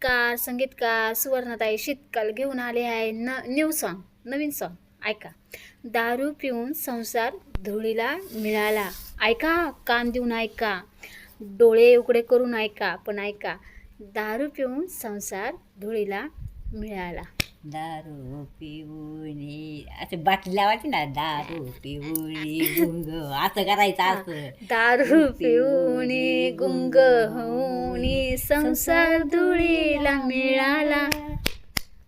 गीतकार संगीतकार सुवर्णताई शीतकाल घेऊन आले आहे न न्यू सॉन्ग नवीन सॉन्ग ऐका. दारू पिऊन संसार धुळीला मिळाला. ऐका कान देऊन ऐका. डोळे उघडे करून ऐका पण ऐका. दारू पिऊन संसार धुळीला मिळाला. दारू पिऊनी असं बाटली लावायची ना दारू पिऊनी गुंग. असं करायचं असं. दारू पिऊनी गुंग होऊनी संसार धुळीला मिळाला.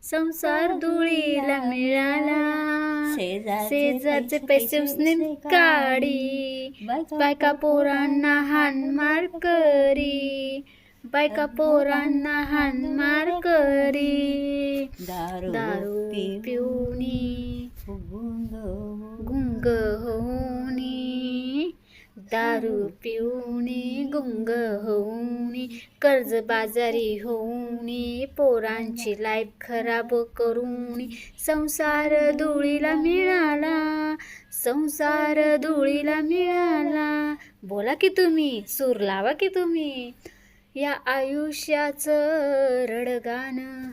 संसार धुळीला मिळाला. शेजारचे पैसे उसने काढी बायका पोरांना हानमार करी. बायका पोरांना हानमार करी. दारू दारू पिऊनी गुंग गुंग दारू पिऊनी गुंग होऊनी कर्ज बाजारी होऊनी पोरांची लाईफ खराब करूनी संसार धुळीला मिळाला संसार धुळीला मिळाला. बोला की तुम्ही सूर लावा की तुम्ही या आयुष्याचं रडगाणं.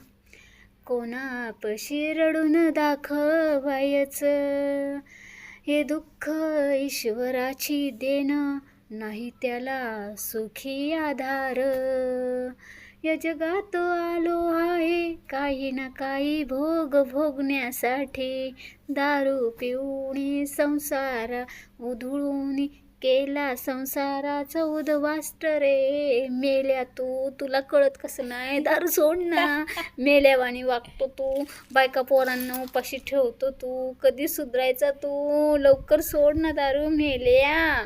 कोणापशी रडून दाखवायचं? हे दुःख ईश्वराची देणं नाही त्याला सुखी आधार. या जगात आलो आहे काही ना काही भोग भोगण्यासाठी. दारू पिऊनी संसार उधळून केला संसाराचा उद्वास्ट रे. मेल्या तू तुला कळत कसं नाही? दारू सोड ना. मेल्यावाणी वागतो तू. बायका पोरांना उपाशी ठेवतो तू. कधी सुधरायचा तू? लवकर सोड ना दारू मेल्या.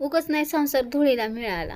उगच नाही संसार धुळीला मिळाला.